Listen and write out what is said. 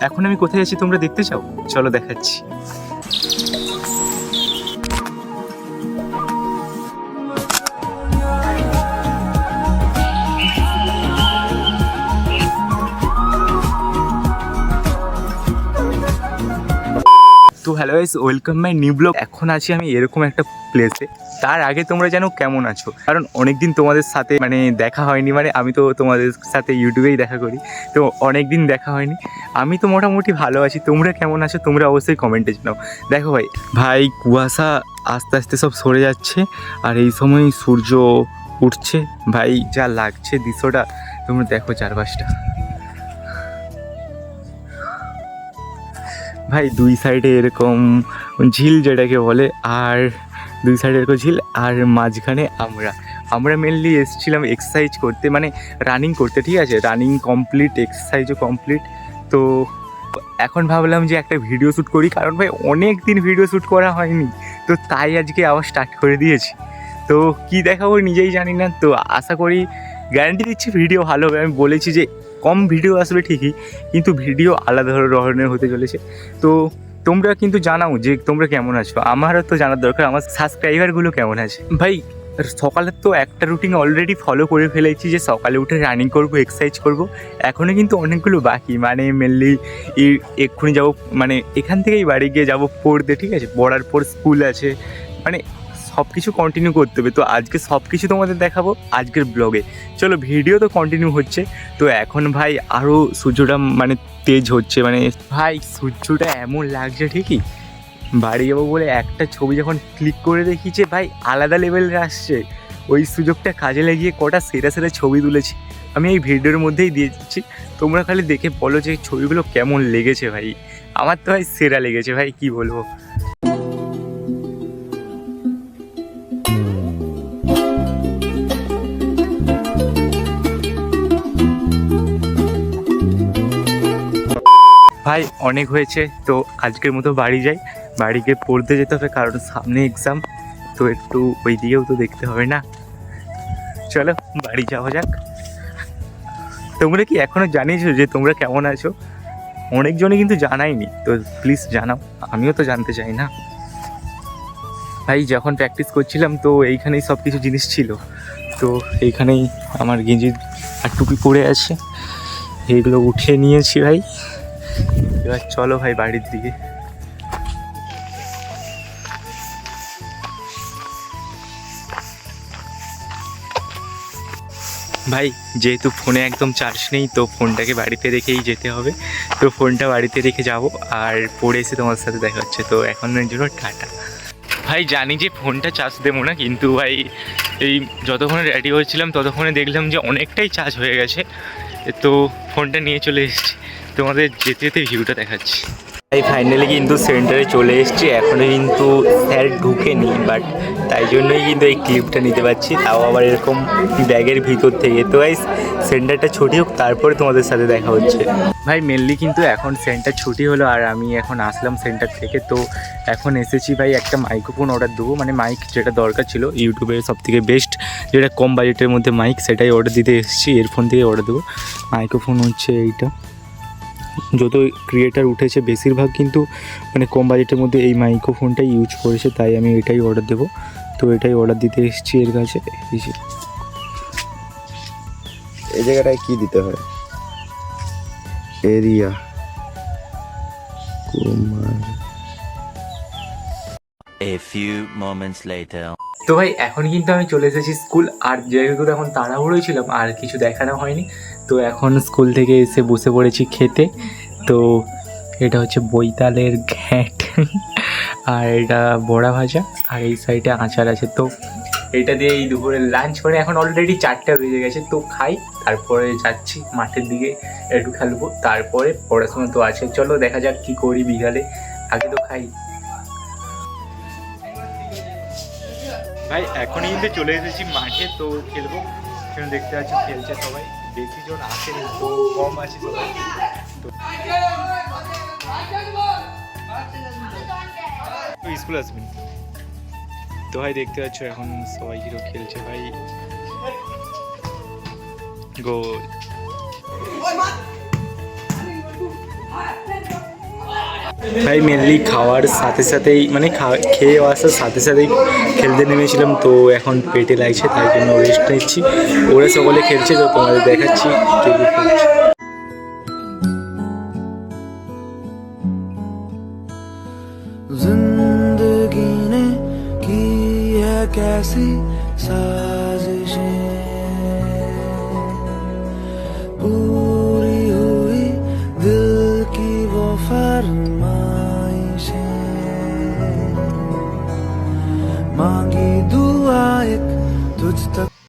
এখন আমি কোথায় আছি তোমরা দেখতে চাও? চলো দেখাচ্ছি। Hello guys, welcome my new blog. এখন আছি আমি এরকম একটা প্লেসে তার আগে তোমরা জানো কেমন আছো? কারণ অনেকদিন তোমাদের সাথে মানে দেখা হয়নি মানে আমি তো তোমাদের সাথে ইউটিউবেই দেখা করি। তো অনেক দিন দেখা হয়নি। আমি তো মোটামুটি ভালো আছি। তোমরা কেমন আছো? তোমরা অবশ্যই কমেন্টে জানাও। দেখো ভাই ভাই, কুয়াশা আস্তে আস্তে সব সরে যাচ্ছে, আর এই সময় সূর্য উঠছে। ভাই, যা লাগছে দৃশ্যটা তোমরা দেখো চারপাশটা। ভাই দুই সাইডে এরকম ঝিল যেটাকে বলে, আর দুই সাইডে এরকম ঝিল, আর মাঝখানে আমরা। আমরা মেনলি এসেছিলাম এক্সারসাইজ করতে মানে রানিং করতে, ঠিক আছে? রানিং কমপ্লিট এক্সারসাইজও কমপ্লিট তো এখন ভাবলাম যে একটা ভিডিও শ্যুট করি, কারণ ভাই অনেক দিন ভিডিও শ্যুট করা হয়নি। তো তাই আজকে আবার স্টার্ট করে দিয়েছি। তো কি দেখাবো নিজেই জানি না। তো আশা করি গ্যারান্টি দিচ্ছি ভিডিও ভালো হবে। আমি বলেছি যে কম ভিডিও আসবে ঠিকই, কিন্তু ভিডিও আলাদা ধরনের হতে চলেছে। তো তোমরা কিন্তু জানাও যে তোমরা কেমন আছো। আমারও তো জানার দরকার, আমার সাবস্ক্রাইবারগুলো কেমন আছে? ভাই সকালের তো একটা রুটিন অলরেডি ফলো করে ফেলেছি যে সকালে উঠে রানিং করব এক্সারসাইজ করব। এখনও কিন্তু অনেকগুলো বাকি মানে মেনলি এক্ষুনি যাব মানে এখান থেকেই বাড়ি গিয়ে যাব পড়তে, ঠিক আছে? পড়ার পর স্কুল আছে মানে সব কিছু কন্টিনিউ করতে হবে। তো আজকে সব কিছু তোমাদের দেখাবো আজকের ব্লগে চলো ভিডিও তো কন্টিনিউ হচ্ছে। তো এখন ভাই আরও সূর্যটা মানে তেজ হচ্ছে। মানে ভাই সূর্যটা এমন লাগছে ঠিকই। বাড়ি যাব বলে একটা ছবি যখন ক্লিক করে দেখি যে ভাই আলাদা লেভেলের আসছে। ওই সুযোগটা কাজে লাগিয়ে কটা সেরা সেরা ছবি তুলেছি। আমি এই ভিডিওর মধ্যেই দিয়ে দিচ্ছি। তোমরা খালি দেখে বলো যে ছবিগুলো কেমন লেগেছে ভাই। আমার তো ভাই সেরা লেগেছে ভাই, কি বলব? ভাই, অনেক হয়েছে, তো আজকের মতো বাড়ি যাই। বাড়ি গিয়ে পড়তে যেতে হবে, কারণ সামনে এক্সাম তো একটু ওই দিকেও তো দেখতে হবে না। চলো, বাড়ি যাওয়া যাক। তোমরা কি এখনও জানিয়েছো যে তোমরা কেমন আছো? অনেকজনে কিন্তু জানাইনি তো প্লিজ জানাও। আমিও তো জানতে চাই না। ভাই, যখন প্র্যাকটিস করছিলাম, তো এইখানেই সব কিছু জিনিস ছিল। তো এইখানেই আমার গেঞ্জি আর টুপি পরে আছে। এইগুলো উঠিয়ে নিয়েছি ভাই। এবার চলো ভাই বাড়ির দিকে। ভাই, যেহেতু ফোনে একদম চার্জ নেই, তো ফোনটাকে বাড়িতে রেখেই যেতে হবে। তো ফোনটা বাড়িতে রেখে যাব, আর পড়ে এসে তোমার সাথে দেখা হচ্ছে। তো এখনের জন্য টাটা। ভাই, জানি যে ফোনটা চার্জ দেবো না, কিন্তু ভাই, এই যতক্ষণে রেডি হয়েছিলাম, ততক্ষণে দেখলাম যে অনেকটাই চার্জ হয়ে গেছে। তো ফোনটা নিয়ে চলে এসেছি। তোমাদের যেতে যেতে ভিউটা দেখাচ্ছি। ভাই ফাইনালি কিন্তু সেন্টারে চলে এসেছি। এখনও কিন্তু স্যার ঢুকেনি বাট তাই জন্যই কিন্তু এই ক্লিপটা নিতে পারছি। তাও আবার এরকম ব্যাগের ভিতর থেকে। তো ভাই সেন্টারটা ছুটি হোক তারপরে তোমাদের সাথে দেখা হচ্ছে। ভাই মেনলি কিন্তু এখন সেন্টার ছুটি হলো আর আমি এখন আসলাম সেন্টার থেকে। তো এখন এসেছি ভাই একটা মাইক্রোফোন অর্ডার দেবো। মানে মাইক যেটা দরকার ছিল ইউটিউবের সব থেকে বেস্ট যেটা কম বাজেটের মধ্যে মাইক সেটাই অর্ডার দিতে এসেছি। এয়ারফোন থেকে অর্ডার দেবো। মাইক্রোফোন হচ্ছে এইটা। যত ক্রিয়েটার উঠেছে বেশিরভাগ কিন্তু মানে কম বাজেটের মধ্যে এই মাইক্রোফোনটাই ইউজ করেছে তাই আমি এটাই অর্ডার দেবো। তো এটাই অর্ডার দিতে এসেছি এর কাছে। এই জায়গাটায় কি দিতে হয়? Area. Kumar. A few moments later. তো ভাই এখন কিন্তু আমি চলে এসেছি স্কুল আর যেহেতু এখন তাড়াহুড়োই ছিলাম আর কিছু দেখানো হয়নি। তো এখন স্কুল থেকে এসে বসে পড়েছি খেতে। তো এটা হচ্ছে বৈতালের ঘ্যাট আর এটা বড়া ভাজা আর এই সাইডে আচার আছে। তো এটা দিয়ে এই দুপুরে লাঞ্চ করে এখন অলরেডি চারটা বেজে গেছে, তো খাই, তারপরে যাচ্ছি মাঠের দিকে একটু খেলব, তারপরে পড়াশোনা তো আছে। চলো দেখা যাক কি করি বিকালে, আগে তো খাই। ভাই, এখনই কিন্তু চলে এসেছি মাঠে, তো খেলব। দেখতে পাচ্ছি খেলছে সবাই। বেশি জন আসেনি, তো কম আছে সবাই। স্কুল আসবেন তো ভাই, দেখতে পাচ্ছ এখন সবাই হিরো খেলছে। ভাই গোল তাই মেনলি খাওয়ার সাথে সাথেই মানে খেয়ে আসার সাথে সাথেই খেলতে নেমেছিলাম। তো এখন পেটে লাগছে, তাই জন্য রেস্ট নিচ্ছি। ওরা সকলে খেলছে, তো তোমাদের দেখাচ্ছি ज़िंदगी ने की है कैसी साजिशें?